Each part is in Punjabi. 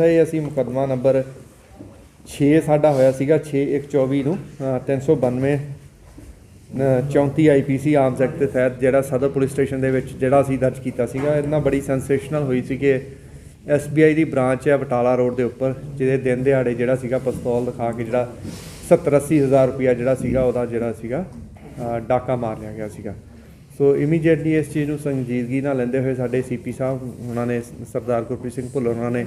ਇਹ ਅਸੀਂ ਮੁਕੱਦਮਾ ਨੰਬਰ 6 ਸਾਡਾ ਹੋਇਆ ਸੀਗਾ 6124 ਨੂੰ ਅ, 392 ਅ, 34 ਆਈਪੀਸੀ ਆਰਮਸ ਐਕਟ ਦੇ ਤਹਿਤ ਜਿਹੜਾ ਸਦਰ ਪੁਲਿਸ ਸਟੇਸ਼ਨ ਦੇ ਵਿੱਚ ਜਿਹੜਾ ਅਸੀਂ ਦਰਜ ਕੀਤਾ ਸੀਗਾ ਇਹਨਾਂ ਬੜੀ ਸੈਂਸੇਸ਼ਨਲ ਹੋਈ ਸੀ ਕਿ ਐਸਬੀਆਈ ਦੀ ਬ੍ਰਾਂਚ ਹੈ ਬਟਾਲਾ ਰੋਡ ਦੇ ਉੱਪਰ ਜਿਹਦੇ ਦਿਨ ਦਿਹਾੜੇ ਜਿਹੜਾ ਸੀਗਾ ਪਿਸਤੌਲ ਦਿਖਾ ਕੇ ਜਿਹੜਾ 70 80 ਹਜ਼ਾਰ ਰੁਪਇਆ ਜਿਹੜਾ ਸੀਗਾ ਉਹਦਾ ਜਿਹੜਾ ਸੀਗਾ ਡਾਕਾ ਮਾਰ ਲਿਆ ਗਿਆ ਸੀਗਾ। ਸੋ ਇਮੀਡੀਏਟਲੀ ਇਸ ਚੀਜ਼ ਨੂੰ ਸੰਜੀਦਗੀ ਨਾਲ ਲੈਂਦੇ ਹੋਏ ਸਾਡੇ ਸੀਪੀ ਸਾਹਿਬ ਉਹਨਾਂ ਨੇ ਸਰਦਾਰ ਗੁਰਪ੍ਰੀਤ ਸਿੰਘ ਭੁੱਲਰ ਉਹਨਾਂ ਨੇ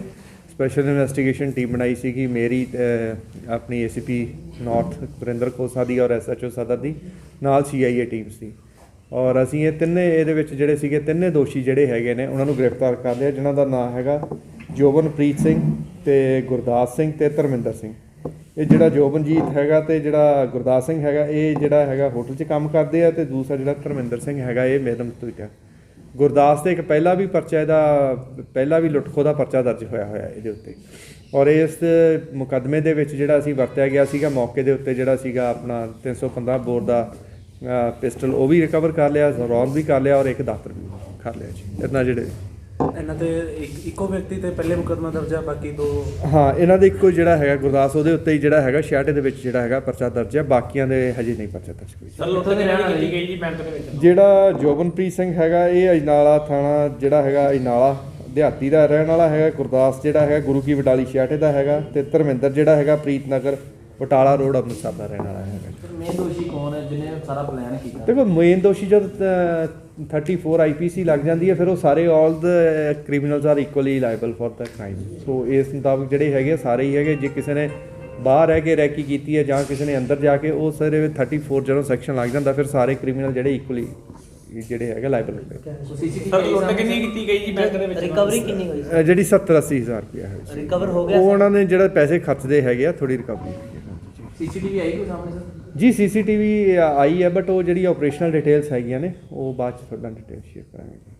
ਸਪੈਸ਼ਲ ਇਨਵੈਸਟੀਗੇਸ਼ਨ ਟੀਮ ਬਣਾਈ ਸੀਗੀ ਕਿ ਮੇਰੀ ਅਹ, ਆਪਣੀ ਏਸੀਪੀ ਨਾਰਥ ਗੁਰਿੰਦਰ ਕੋਸਾ ਦੀ ਔਰ ਐਸਐਚਓ ਸਦਰ ਦੀ ਨਾਲ ਸੀਆਈਏ ਟੀਮ ਸੀ ਔਰ ਅਸੀਂ ਇਹ ਤਿੰਨੇ ਇਹਦੇ ਵਿੱਚ ਜਿਹੜੇ ਸੀਗੇ ਤਿੰਨੇ ਦੋਸ਼ੀ ਜਿਹੜੇ ਹੈਗੇ ਨੇ ਉਹਨਾਂ ਨੂੰ ਗ੍ਰਿਫਤਾਰ ਕਰ ਲਿਆ ਜਿਨ੍ਹਾਂ ਦਾ ਨਾਮ ਹੈਗਾ ਜੋਬਨਪ੍ਰੀਤ ਸਿੰਘ ਤੇ ਗੁਰਦਾਸ ਸਿੰਘ ਤੇ ਧਰਮਿੰਦਰ ਸਿੰਘ। ਇਹ ਜਿਹੜਾ ਜੋਬਨਜੀਤ ਹੈਗਾ ਤੇ ਜਿਹੜਾ ਗੁਰਦਾਸ ਸਿੰਘ ਹੈਗਾ ਇਹ ਜਿਹੜਾ ਹੈਗਾ ਹੋਟਲ 'ਚ ਕੰਮ ਕਰਦੇ ਆ ਤੇ ਦੂਸਰਾ ਜਿਹੜਾ ਧਰਮਿੰਦਰ ਸਿੰਘ ਹੈਗਾ ਇਹ ਮੇਦਮ ਤੋਂ ਗੁਰਦਾਸ ਤੇ ਇੱਕ ਪਹਿਲਾ ਵੀ ਪਰਚਾ ਇਹਦਾ, ਪਹਿਲਾ ਵੀ ਲੁੱਟਖੋ ਦਾ ਪਰਚਾ ਦਰਜ ਹੋਇਆ ਹੋਇਆ ਇਹਦੇ ਉੱਤੇ। ਔਰ ਇਸ ਮੁਕੱਦਮੇ ਦੇ ਵਿੱਚ ਜਿਹੜਾ ਅਸੀਂ ਵਰਤਿਆ ਗਿਆ ਸੀਗਾ, ਮੌਕੇ ਦੇ ਉੱਤੇ ਜਿਹੜਾ ਸੀਗਾ ਆਪਣਾ 315 ਬੋਰ ਦਾ ਪਿਸਟਲ, ਉਹ ਵੀ ਰਿਕਵਰ ਕਰ ਲਿਆ, ਰੌਂਦ ਵੀ ਕਰ ਲਿਆ ਔਰ ਇੱਕ ਦਾਤਰ ਵੀ ਕਰ ਲਿਆ ਜੀ। ਇਹਨਾਂ ਜਿਹੜੇ ਇਹਨਾਂ ਤੇ ਇੱਕ ਇੱਕੋ ਵਿਅਕਤੀ ਤੇ ਪਹਿਲੇ ਮੁਕੱਦਮਾ ਦਰਜ ਹੈ ਬਾਕੀ ਦੋ ਹਾਂ ਇਹਨਾਂ ਦੇ ਇੱਕੋ ਜਿਹੜਾ ਹੈਗਾ ਗੁਰਦਾਸ ਉਹਦੇ ਉੱਤੇ ਹੀ ਜਿਹੜਾ ਹੈਗਾ ਛਿਆਟੇ ਦੇ ਵਿੱਚ ਜਿਹੜਾ ਹੈਗਾ ਪਰਚਾ ਦਰਜ ਹੈ ਬਾਕੀਆਂ ਦੇ ਹਜੇ ਨਹੀਂ ਪਰਚਾ ਦਰਜ ਕੋਈ। ਸਰ ਲੁੱਟ ਕੇ ਰਹਿਣ ਕੀਤੀ ਗਈ ਜੀ? ਬੈਂਕ ਦੇ ਵਿੱਚ ਜਿਹੜਾ ਜੋਬਨਪ੍ਰੀਤ ਸਿੰਘ ਹੈਗਾ ਇਹ ਅਜਨਾਲਾ ਥਾਣਾ ਜਿਹੜਾ ਹੈਗਾ ਅਜਨਾਲਾ ਦਿਹਾਤੀ ਦਾ ਰਹਿਣ ਵਾਲਾ ਹੈਗਾ ਗੁਰਦਾਸ ਜਿਹੜਾ ਹੈਗਾ ਗੁਰੂ ਕੀ ਬਟਾਲੀ ਛਿਆਟੇ ਦਾ ਹੈਗਾ ਤੇ ਧਰਮਿੰਦਰ ਜਿਹੜਾ ਹੈਗਾ ਪ੍ਰੀਤਨਗਰ ਬਟਾਲਾ ਰੋਡ ਅੰਮ੍ਰਿਤਸਰ ਦਾ ਰਹਿਣ ਵਾਲਾ ਹੈਗਾ। ਮੇਨ ਦੋਸ਼ੀ ਕੌਣ ਹੈ ਜਿਹਨੇ ਸਾਰਾ ਪਲਾਨ ਕੀਤਾ? ਦੇਖੋ ਮੇਨ ਦੋਸ਼ੀ ਜਦ ਅਹ, 34 ਆਈਪੀਸੀ ਲੱਗ ਜਾਂਦੀ ਹੈ ਫਿਰ ਉਹ ਸਾਰੇ all the criminals are equally liable for the crime so ਇਸ ਮੁਤਾਬਕ ਜਿਹੜੇ ਹੈਗੇ ਆ, ਸਾਰੇ ਹੀ ਹੈਗੇ ਜੇ ਕਿਸੇ ਨੇ ਬਾਹਰ ਰਹਿ ਕੇ ਰੈਕੀ ਕੀਤੀ ਹੈ ਜਾਂ ਕਿਸੇ ਨੇ ਅੰਦਰ ਜਾ ਕੇ ਉਹ ਸਾਰੇ 34 ਜਦੋਂ ਸੈਕਸ਼ਨ ਲੱਗ ਜਾਂਦਾ ਫਿਰ ਸਾਰੇ ਕ੍ਰਿਮੀਨਲ ਜਿਹੜੇ ਇਕੁਅਲੀ ਜਿਹੜੇ ਹੈਗੇ ਲਾਇਬਲ ਹੁੰਦੇ ਸਰ ਲੁੱਟ ਕਿੰਨੀ ਕੀਤੀ ਗਈ ਜੀ ਬੈਂਕ ਦੇ ਵਿੱਚ? ਰਿਕਵਰੀ ਕਿੰਨੀ ਹੋਈ? ਜਿਹੜੀ 70 80 ਹਜ਼ਾਰ ਰੁਪਇਆ ਹੈ। ਰਿਕਵਰ ਹੋ ਉਹ ਗਿਆ ਉਹਨਾਂ ਨੇ ਜਿਹੜਾ ਪੈਸੇ ਖਰਚਦੇ ਹੈਗੇ ਆ ਥੋੜੀ ਰਿਕਵਰੀ ਸੀਸੀਟੀਵੀ ਆਈ ਕੋਈ ਸਾਹਮਣੇ ਸਰ? ਜੀ, ਸੀਸੀਟੀਵੀ ਆਈ ਹੈ ਬਟ ਉਹ ਜਿਹੜੀ ਆਪਰੇਸ਼ਨਲ ਡਿਟੇਲਸ ਹੈਗੀਆਂ ਨੇ, ਉਹ ਬਾਅਦ ਚ ਤੁਹਾਡਾ ਡਿਟੇਲ ਸ਼ੇਅਰ ਕਰਾਂਗੇ